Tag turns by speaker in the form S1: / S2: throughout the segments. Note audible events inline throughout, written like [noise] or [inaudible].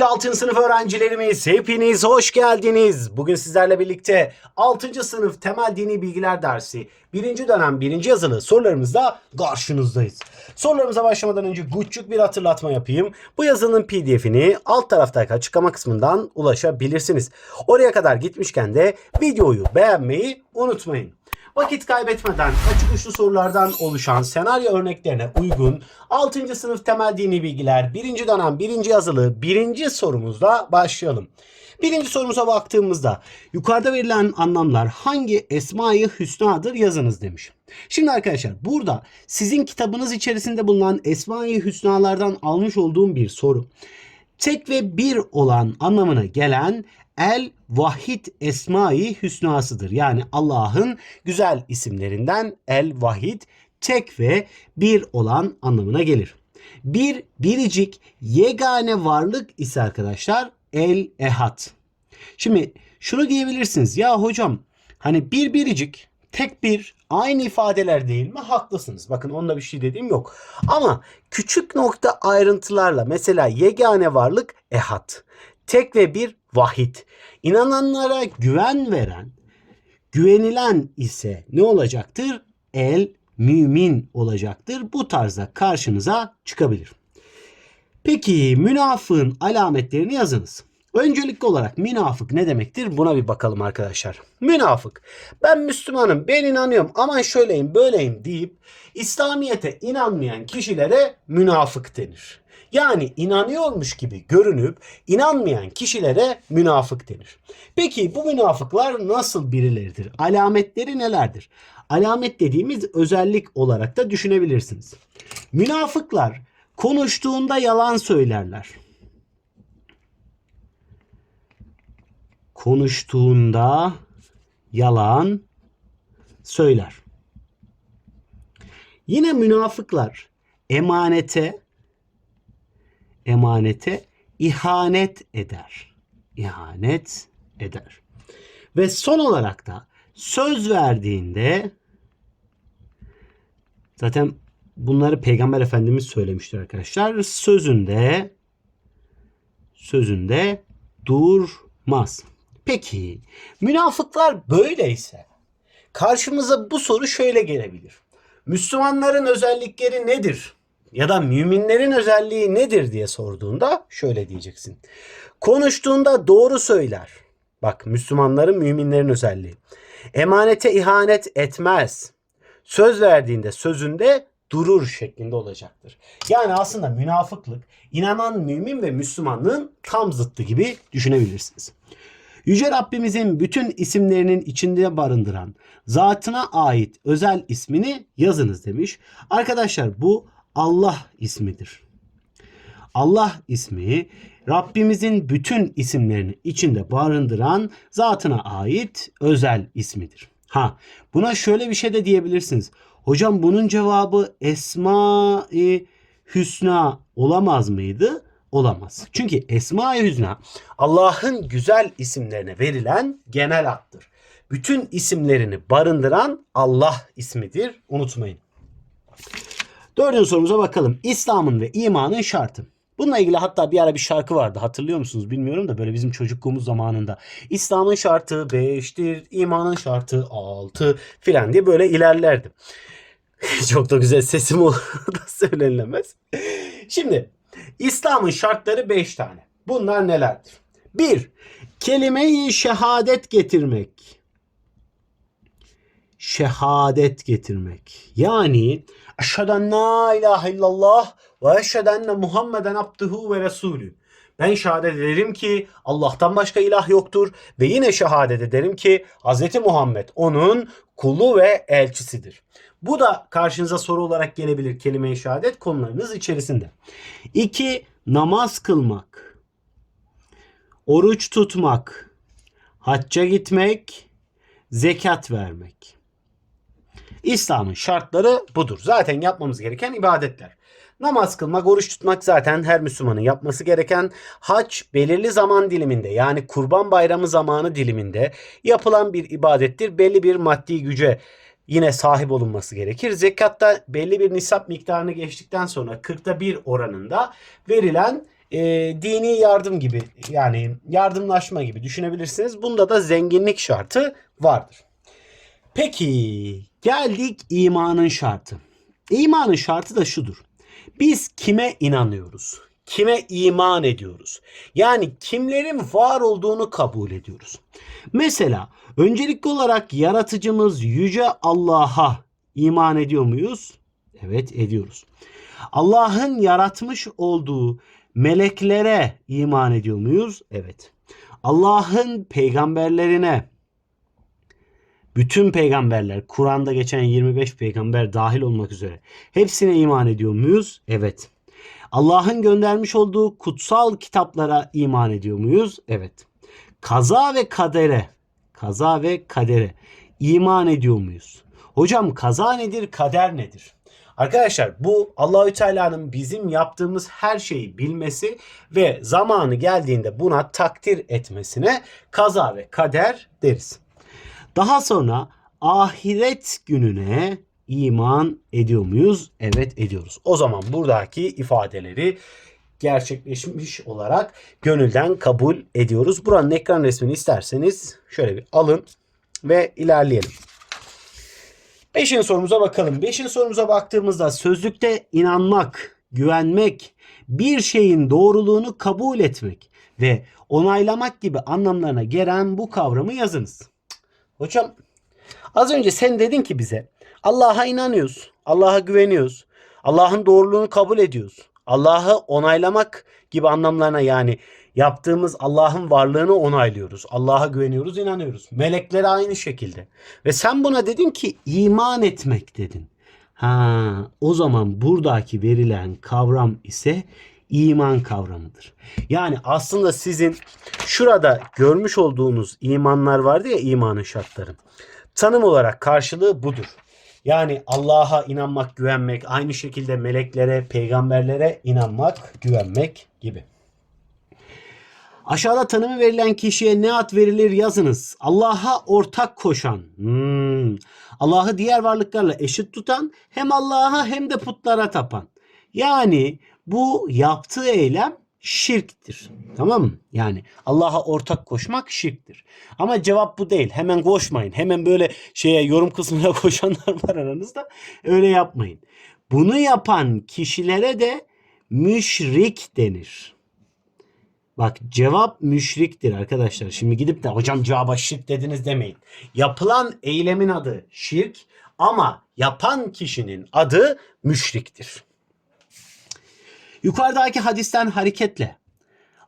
S1: Sevgili 6. sınıf öğrencilerimiz hepiniz hoş geldiniz. Bugün sizlerle birlikte 6. sınıf temel dini bilgiler dersi 1. dönem 1. yazılı sorularımızda karşınızdayız. Sorularımıza başlamadan önce küçük bir hatırlatma yapayım. Bu yazının pdf'ini alt taraftaki açıklama kısmından ulaşabilirsiniz. Oraya kadar gitmişken de videoyu beğenmeyi unutmayın. Vakit kaybetmeden açık uçlu sorulardan oluşan senaryo örneklerine uygun 6. sınıf temel dini bilgiler 1. dönem 1. yazılı 1. sorumuzla başlayalım. Birinci sorumuza baktığımızda yukarıda verilen anlamlar hangi esma-i hüsnadır yazınız demiş. Şimdi arkadaşlar burada sizin kitabınız içerisinde bulunan esma-i hüsnalardan almış olduğum bir soru. Tek ve bir olan anlamına gelen El Vahid Esma-i Hüsnasıdır. Yani Allah'ın güzel isimlerinden El Vahid tek ve bir olan anlamına gelir. Bir biricik yegane varlık ise arkadaşlar El Ehad. Şimdi şunu diyebilirsiniz. Ya hocam hani bir biricik tek bir aynı ifadeler değil mi? Haklısınız. Bakın onunla bir şey dediğim yok. Ama küçük nokta ayrıntılarla mesela yegane varlık ehad. Tek ve bir vahid. İnananlara güven veren, güvenilen ise ne olacaktır? El mümin olacaktır. Bu tarzda karşınıza çıkabilir. Peki münafığın alametlerini yazınız. Öncelikli olarak münafık ne demektir? Buna bir bakalım arkadaşlar. Münafık. Ben Müslümanım, ben inanıyorum, aman şöyleyim, böyleyim deyip İslamiyet'e inanmayan kişilere münafık denir. Yani inanıyormuş gibi görünüp inanmayan kişilere münafık denir. Peki bu münafıklar nasıl birileridir? Alametleri nelerdir? Alamet dediğimiz özellik olarak da düşünebilirsiniz. Münafıklar konuştuğunda yalan söylerler. Konuştuğunda yalan söyler. Yine münafıklar emanete emanete ihanet eder. İhanet eder. Ve son olarak da söz verdiğinde zaten bunları Peygamber Efendimiz söylemiştir arkadaşlar. Sözünde sözünde durmaz. Peki münafıklar böyleyse karşımıza bu soru şöyle gelebilir. Müslümanların özellikleri nedir? Ya da müminlerin özelliği nedir diye sorduğunda şöyle diyeceksin. Konuştuğunda doğru söyler. Bak Müslümanların müminlerin özelliği. Emanete ihanet etmez. Söz verdiğinde sözünde durur şeklinde olacaktır. Yani aslında münafıklık inanan mümin ve Müslümanlığın tam zıttı gibi düşünebilirsiniz. Yüce Rabbimizin bütün isimlerinin içinde barındıran zatına ait özel ismini yazınız demiş. Arkadaşlar bu Allah ismidir. Allah ismi Rabbimizin bütün isimlerini içinde barındıran zatına ait özel ismidir. Ha buna şöyle bir şey de diyebilirsiniz. Hocam bunun cevabı Esma-i Hüsna olamaz mıydı? Olamaz. Çünkü Esma-i Hüsna Allah'ın güzel isimlerine verilen genel addır. Bütün isimlerini barındıran Allah ismidir. Unutmayın. Dördüncü sorumuza bakalım. İslam'ın ve imanın şartı. Bununla ilgili hatta bir ara bir şarkı vardı. Hatırlıyor musunuz bilmiyorum da böyle bizim çocukluğumuz zamanında. İslam'ın şartı 5'tir, imanın şartı 6 filan diye böyle ilerlerdim. [laughs] Çok da güzel sesim olur [laughs] da söylenilemez. Şimdi İslam'ın şartları 5 tane. Bunlar nelerdir? 1. Kelime-i şehadet getirmek. Şehadet getirmek. Yani Eşhedü en la ilahe illallah ve eşhedü enne Muhammeden abduhu ve resulü. Ben şehadet ederim ki Allah'tan başka ilah yoktur ve yine şehadet ederim ki Hz. Muhammed onun kulu ve elçisidir. Bu da karşınıza soru olarak gelebilir kelime-i şehadet konularınız içerisinde. 2. Namaz kılmak. Oruç tutmak. Hacca gitmek. Zekat vermek. İslam'ın şartları budur. Zaten yapmamız gereken ibadetler. Namaz kılmak, oruç tutmak zaten her Müslümanın yapması gereken. Hac belirli zaman diliminde yani kurban bayramı zamanı diliminde yapılan bir ibadettir. Belli bir maddi güce yine sahip olunması gerekir. Zekatta belli bir nisap miktarını geçtikten sonra 40'ta 1 oranında verilen e, dini yardım gibi yani yardımlaşma gibi düşünebilirsiniz. Bunda da zenginlik şartı vardır. Peki geldik imanın şartı. İmanın şartı da şudur. Biz kime inanıyoruz? Kime iman ediyoruz? Yani kimlerin var olduğunu kabul ediyoruz. Mesela öncelikli olarak yaratıcımız yüce Allah'a iman ediyor muyuz? Evet ediyoruz. Allah'ın yaratmış olduğu meleklere iman ediyor muyuz? Evet. Allah'ın peygamberlerine bütün peygamberler, Kur'an'da geçen 25 peygamber dahil olmak üzere hepsine iman ediyor muyuz? Evet. Allah'ın göndermiş olduğu kutsal kitaplara iman ediyor muyuz? Evet. Kaza ve kadere, kaza ve kadere iman ediyor muyuz? Hocam kaza nedir, kader nedir? Arkadaşlar bu Allahü Teala'nın bizim yaptığımız her şeyi bilmesi ve zamanı geldiğinde buna takdir etmesine kaza ve kader deriz. Daha sonra ahiret gününe iman ediyor muyuz? Evet ediyoruz. O zaman buradaki ifadeleri gerçekleşmiş olarak gönülden kabul ediyoruz. Buranın ekran resmini isterseniz şöyle bir alın ve ilerleyelim. Beşinci sorumuza bakalım. Beşinci sorumuza baktığımızda sözlükte inanmak, güvenmek, bir şeyin doğruluğunu kabul etmek ve onaylamak gibi anlamlarına gelen bu kavramı yazınız. Hocam az önce sen dedin ki bize Allah'a inanıyoruz. Allah'a güveniyoruz. Allah'ın doğruluğunu kabul ediyoruz. Allah'ı onaylamak gibi anlamlarına yani yaptığımız Allah'ın varlığını onaylıyoruz. Allah'a güveniyoruz, inanıyoruz. Meleklere aynı şekilde. Ve sen buna dedin ki iman etmek dedin. Ha, o zaman buradaki verilen kavram ise iman kavramıdır. Yani aslında sizin şurada görmüş olduğunuz imanlar vardı ya imanın şartları. Tanım olarak karşılığı budur. Yani Allah'a inanmak, güvenmek, aynı şekilde meleklere, peygamberlere inanmak, güvenmek gibi. Aşağıda tanımı verilen kişiye ne ad verilir yazınız. Allah'a ortak koşan. Hmm. Allah'ı diğer varlıklarla eşit tutan hem Allah'a hem de putlara tapan. Yani bu yaptığı eylem şirktir. Tamam mı? Yani Allah'a ortak koşmak şirktir. Ama cevap bu değil. Hemen koşmayın. Hemen böyle şeye yorum kısmına [laughs] koşanlar var aranızda. Öyle yapmayın. Bunu yapan kişilere de müşrik denir. Bak cevap müşriktir arkadaşlar. Şimdi gidip de hocam cevaba şirk dediniz demeyin. Yapılan eylemin adı şirk ama yapan kişinin adı müşriktir. Yukarıdaki hadisten hareketle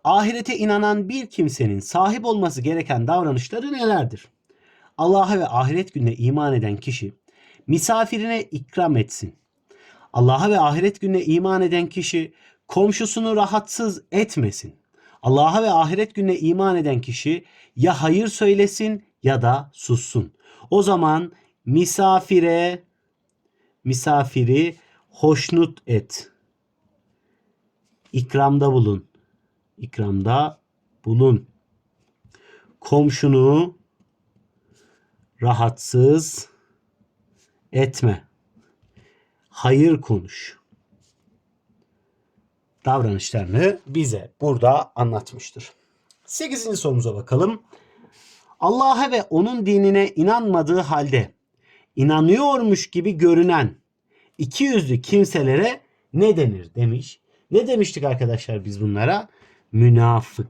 S1: ahirete inanan bir kimsenin sahip olması gereken davranışları nelerdir? Allah'a ve ahiret gününe iman eden kişi misafirine ikram etsin. Allah'a ve ahiret gününe iman eden kişi komşusunu rahatsız etmesin. Allah'a ve ahiret gününe iman eden kişi ya hayır söylesin ya da sussun. O zaman misafire misafiri hoşnut et. İkramda bulun. İkramda bulun. Komşunu rahatsız etme. Hayır konuş. Davranışlarını bize burada anlatmıştır. 8. sorumuza bakalım. Allah'a ve onun dinine inanmadığı halde inanıyormuş gibi görünen iki yüzlü kimselere ne denir demiş. Ne demiştik arkadaşlar biz bunlara? Münafık.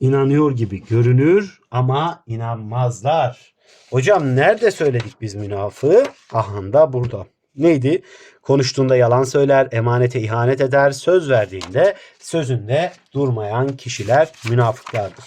S1: İnanıyor gibi görünür ama inanmazlar. Hocam nerede söyledik biz münafığı? Ahanda burada. Neydi? Konuştuğunda yalan söyler, emanete ihanet eder, söz verdiğinde sözünde durmayan kişiler münafıklardır.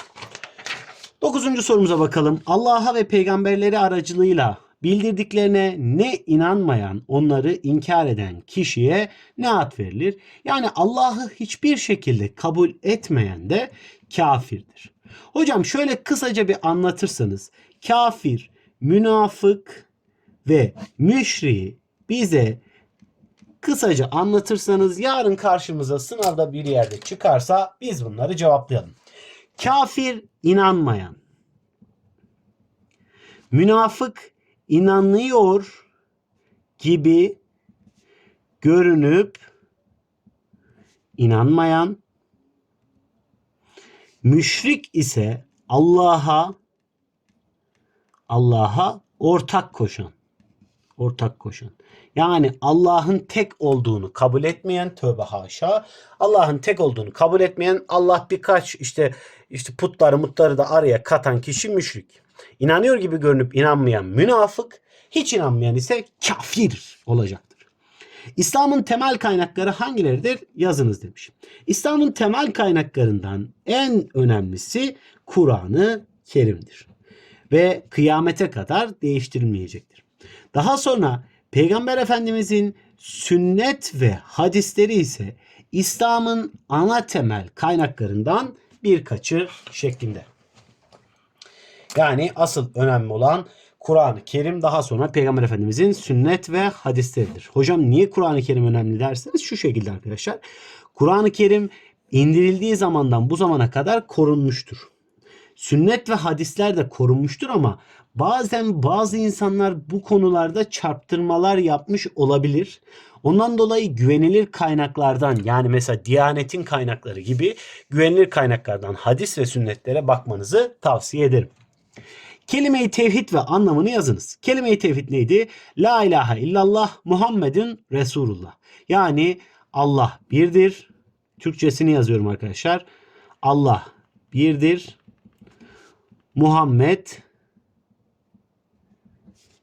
S1: Dokuzuncu sorumuza bakalım. Allah'a ve peygamberleri aracılığıyla bildirdiklerine ne inanmayan, onları inkar eden kişiye ne ad verilir? Yani Allah'ı hiçbir şekilde kabul etmeyen de kafirdir. Hocam şöyle kısaca bir anlatırsanız kafir, münafık ve müşriği bize kısaca anlatırsanız yarın karşımıza sınavda bir yerde çıkarsa biz bunları cevaplayalım. Kafir inanmayan. Münafık inanıyor gibi görünüp inanmayan, müşrik ise Allah'a Allah'a ortak koşan. Ortak koşan. Yani Allah'ın tek olduğunu kabul etmeyen tövbe haşa. Allah'ın tek olduğunu kabul etmeyen Allah birkaç işte işte putları mutları da araya katan kişi müşrik. İnanıyor gibi görünüp inanmayan münafık, hiç inanmayan ise kafir olacaktır. İslam'ın temel kaynakları hangileridir? Yazınız demiş. İslam'ın temel kaynaklarından en önemlisi Kur'an-ı Kerim'dir. Ve kıyamete kadar değiştirilmeyecektir. Daha sonra Peygamber Efendimizin sünnet ve hadisleri ise İslam'ın ana temel kaynaklarından birkaçı şeklinde. Yani asıl önemli olan Kur'an-ı Kerim daha sonra Peygamber Efendimizin sünnet ve hadisleridir. Hocam niye Kur'an-ı Kerim önemli derseniz şu şekilde arkadaşlar. Kur'an-ı Kerim indirildiği zamandan bu zamana kadar korunmuştur. Sünnet ve hadisler de korunmuştur ama bazen bazı insanlar bu konularda çarptırmalar yapmış olabilir. Ondan dolayı güvenilir kaynaklardan yani mesela Diyanet'in kaynakları gibi güvenilir kaynaklardan hadis ve sünnetlere bakmanızı tavsiye ederim. Kelime-i tevhid ve anlamını yazınız. Kelime-i tevhid neydi? La ilahe illallah Muhammedun Resulullah. Yani Allah birdir. Türkçesini yazıyorum arkadaşlar. Allah birdir. Muhammed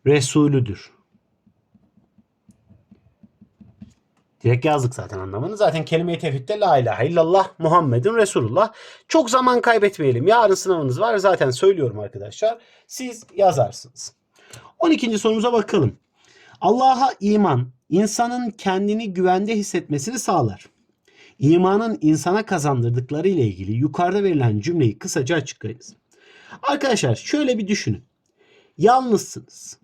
S1: Resulüdür. Direkt yazdık zaten anlamını. Zaten kelime-i tevhidde la ilahe illallah Muhammedun Resulullah. Çok zaman kaybetmeyelim. Yarın sınavınız var. Zaten söylüyorum arkadaşlar. Siz yazarsınız. 12. sorumuza bakalım. Allah'a iman insanın kendini güvende hissetmesini sağlar. İmanın insana kazandırdıkları ile ilgili yukarıda verilen cümleyi kısaca açıklayınız. Arkadaşlar şöyle bir düşünün. Yalnızsınız.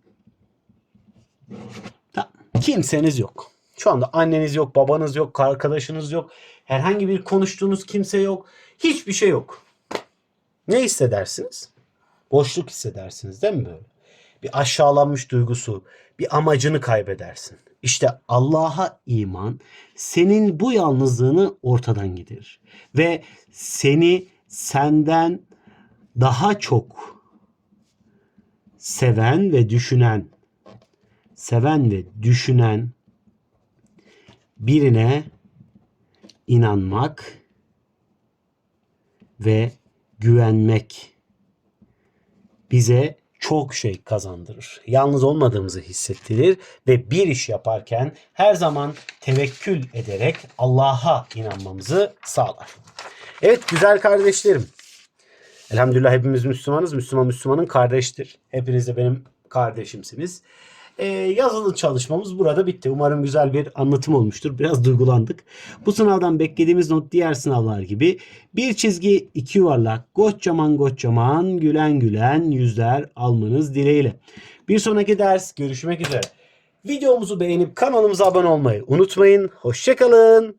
S1: Tamam. Kimseniz yok. Şu anda anneniz yok, babanız yok, arkadaşınız yok. Herhangi bir konuştuğunuz kimse yok. Hiçbir şey yok. Ne hissedersiniz? Boşluk hissedersiniz değil mi böyle? Bir aşağılanmış duygusu, bir amacını kaybedersin. İşte Allah'a iman senin bu yalnızlığını ortadan giderir. Ve seni senden daha çok seven ve düşünen seven ve düşünen birine inanmak ve güvenmek bize çok şey kazandırır. Yalnız olmadığımızı hissettirir ve bir iş yaparken her zaman tevekkül ederek Allah'a inanmamızı sağlar. Evet güzel kardeşlerim. Elhamdülillah hepimiz Müslümanız. Müslüman Müslümanın kardeştir. Hepiniz de benim kardeşimsiniz. Ee, yazılı çalışmamız burada bitti. Umarım güzel bir anlatım olmuştur. Biraz duygulandık. Bu sınavdan beklediğimiz not diğer sınavlar gibi bir çizgi iki yuvarlak kocaman kocaman gülen gülen yüzler almanız dileğiyle. Bir sonraki ders görüşmek üzere. Videomuzu beğenip kanalımıza abone olmayı unutmayın. Hoşçakalın.